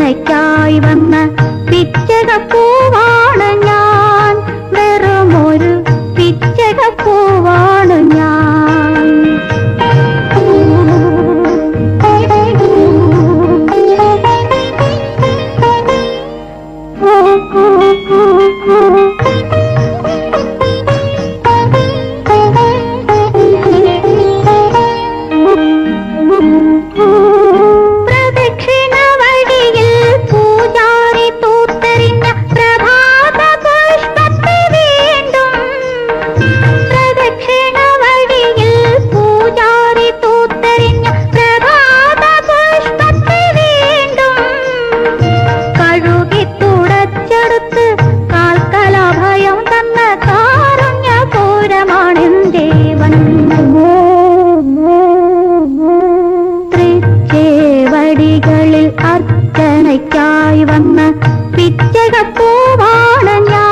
വീണയ്ക്കായി വന്ന പിച്ചക പൂവാണ് ഞാൻ വെറുമൊരു പിച്ചകപ്പൂവാണ് ഞാൻ ഓ oh, oh. പ്രാർത്ഥനയ്ക്കായി വന്ന പിച്ചകപ്പൂവാണ് ഞാൻ